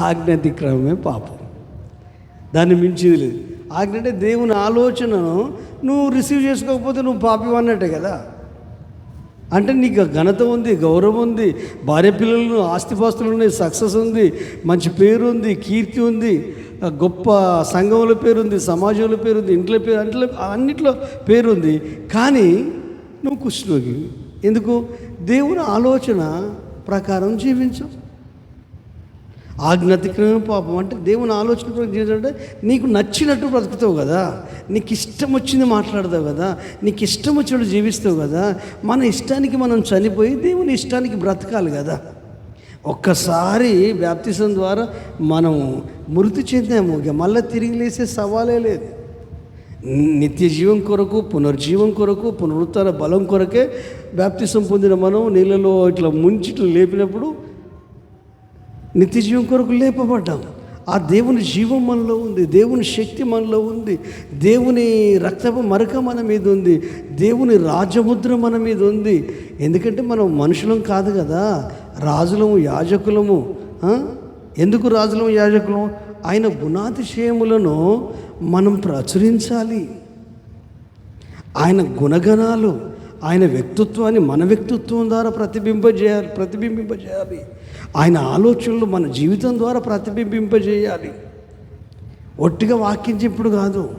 ఆజ్ఞాతిక్రమమే పాపం. దాన్ని మించింది లేదు. ఆజ్ఞ అంటే దేవుని ఆలోచనను నువ్వు రిసీవ్ చేసుకోకపోతే నువ్వు పాపి అన్నట్టే కదా. అంటే నీకు ఘనత ఉంది గౌరవం ఉంది భార్య పిల్లలు ఆస్తిపాస్తులు ఉన్నాయి సక్సెస్ ఉంది మంచి పేరు ఉంది కీర్తి ఉంది గొప్ప సంఘంలో పేరు ఉంది సమాజంలో పేరు ఉంది ఇంట్లో పేరు అంట్లో అన్నిట్లో పేరు ఉంది. కానీ నువ్వు కుష్ఠరోగి. ఎందుకు? దేవుని ఆలోచన ప్రకారం జీవించవు ఆజ్ఞాతిక్రమే పాపం. అంటే దేవుని ఆలోచన ప్రకారం నీకు నచ్చినట్టు బ్రతుకుతావు కదా. నీకు ఇష్టం వచ్చింది మాట్లాడతావు కదా. నీకు ఇష్టం వచ్చినట్టు జీవిస్తావు కదా. మన ఇష్టానికి మనం చనిపోయి దేవుని ఇష్టానికి బ్రతకాలి కదా. ఒక్కసారి బ్యాప్తిసం ద్వారా మనం మృతి చెందాము. ఇక మళ్ళీ తిరిగి లేసే సవాలే లేదు. నిత్య జీవం కొరకు పునర్జీవం కొరకు పునరుత్థాన బలం కొరకే బ్యాప్తిసం పొందిన మనం నీళ్ళలో ఇట్లా ముంచి ఇట్లా లేపినప్పుడు నిత్య జీవం కొరకు లేపబడ్డాం ఆ దేవుని జీవం మనలో ఉంది దేవుని శక్తి మనలో ఉంది దేవుని రక్తపు మరక మన మీద ఉంది దేవుని రాజముద్ర మన మీద ఉంది. ఎందుకంటే మనం మనుషులం కాదు కదా రాజులము యాజకులము ఎందుకు రాజులము యాజకులము? ఆయన గుణాతిశయములను మనం ప్రచురించాలి. ఆయన గుణగణాలు ఆయన వ్యక్తిత్వాన్ని మన వ్యక్తిత్వం ద్వారా ప్రతిబింబజేయాలి ప్రతిబింబింపజేయాలి. ఆయన ఆలోచనలు మన జీవితం ద్వారా ప్రతిబింబింపజేయాలి. ఒట్టిగా వాక్యం చెప్పుడు కాదు.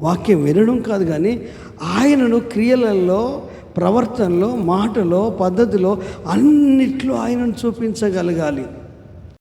వాక్యం వినడం కాదు కానీ ఆయనను క్రియలలో ప్రవర్తనలో మాటలో పద్ధతిలో అన్నిట్లో ఆయనను చూపించగలగాలి.